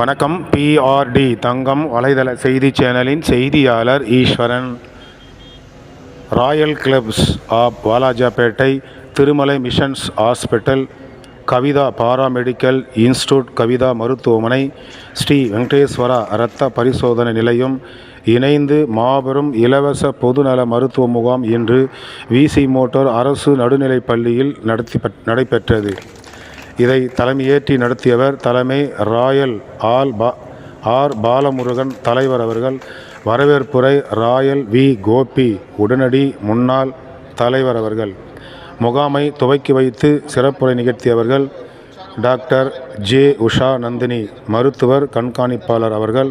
வணக்கம் பிஆர்டி தங்கம் வலைதள செய்தி சேனலின் செய்தியாளர் Eswaran. Royal clubs of Walajapet Tirumala missions hospital Kavitha paramedical institute Kavitha மருத்துவமனை ஸ்ரீ வெங்கடேஸ்வரா இரத்த பரிசோதனை நிலையம் இணைந்து மாபெரும் இலவச பொதுநல மருத்துவ முகாம் இன்று விசி மோட்டார் அரசு நடுநிலைப் பள்ளியில் நடத்தி நடைபெற்றது. இதை தலைமையேற்றி நடத்தியவர் தலைமை ராயல் ஆல் பா ஆர் பாலமுருகன் தலைவர் அவர்கள். வரவேற்புரை ராயல் வி கோபி உடனடி முன்னாள் தலைவர் அவர்கள். முகாமை துவக்கி வைத்து சிறப்புரை நிகழ்த்தியவர்கள் டாக்டர் ஜே உஷா நந்தினி மருத்துவர் கண்காணிப்பாளர் அவர்கள்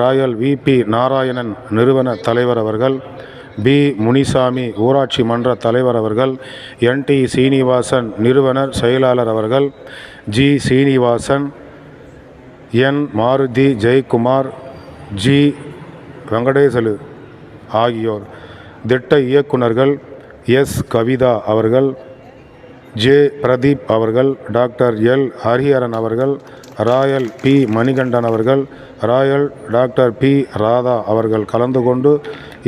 ராயல் விபி நாராயணன் நிறுவன தலைவர் அவர்கள் பி. முனிசாமி ஊராட்சி மன்ற தலைவர் அவர்கள் என். டி. சீனிவாசன் நிறுவனர் செயலாளர் அவர்கள் G. Srinivasan N. Maruthi Jayakumar G. Venkatesalu ஆகியோர். திட்ட இயக்குனர்கள் எஸ். கவிதா அவர்கள் ஜே. பிரதீப் அவர்கள் டாக்டர் எல். ஹரிஹரன் அவர்கள் ராயல் பி. மணிகண்டன் அவர்கள் ராயல் டாக்டர் பி. ராதா அவர்கள் கலந்து கொண்டு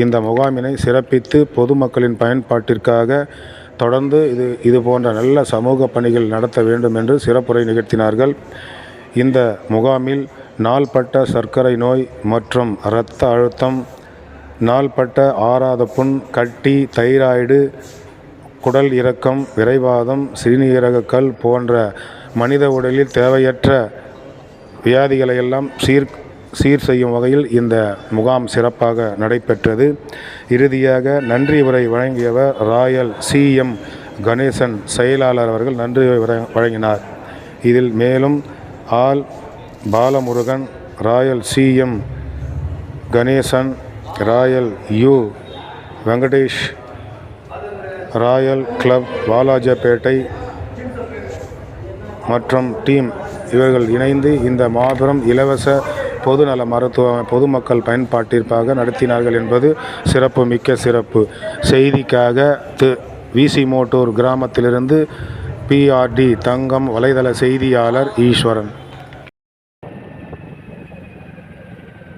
இந்த முகாமினை சிறப்பித்து பொதுமக்களின் பயன்பாட்டிற்காக தொடர்ந்து இது இது போன்ற நல்ல சமூக பணிகள் நடத்த வேண்டும் என்று சிறப்புரை நிகழ்த்தினார்கள். இந்த முகாமில் நாள்பட்ட சர்க்கரை நோய் மற்றும் இரத்த அழுத்தம் நாள்பட்ட ஆறாத புண் கட்டி தைராய்டு குடல் இறக்கம் விரைவாதம் சிறுநீரகக்கல் போன்ற மனித உடலில் தேவையற்ற வியாதிகளையெல்லாம் சீர் சீர் செய்யும் வகையில் இந்த முகாம் சிறப்பாக நடைபெற்றது. இறுதியாக நன்றி உரை வழங்கியவர் ராயல் சிஎம் கணேசன் செயலாளர் அவர்கள் நன்றி உரை வழங்கினார். இதில் மேலும் all Balamurugan royal CM Ganesan royal U. Venkatesh royal club Walajapet மற்றும் டீம் இவர்கள் இணைந்து இந்த மாபெரும் இலவச பொதுநல மருத்துவ பொதுமக்கள் பயன்பாட்டிற்காக நடத்தினார்கள் என்பது சிறப்பு மிக்க சிறப்பு. செய்திக்காக தி விசி மோட்டூர் கிராமத்திலிருந்து பிஆர்டி தங்கம் வலைதள செய்தியாளர் ஈஸ்வரன்.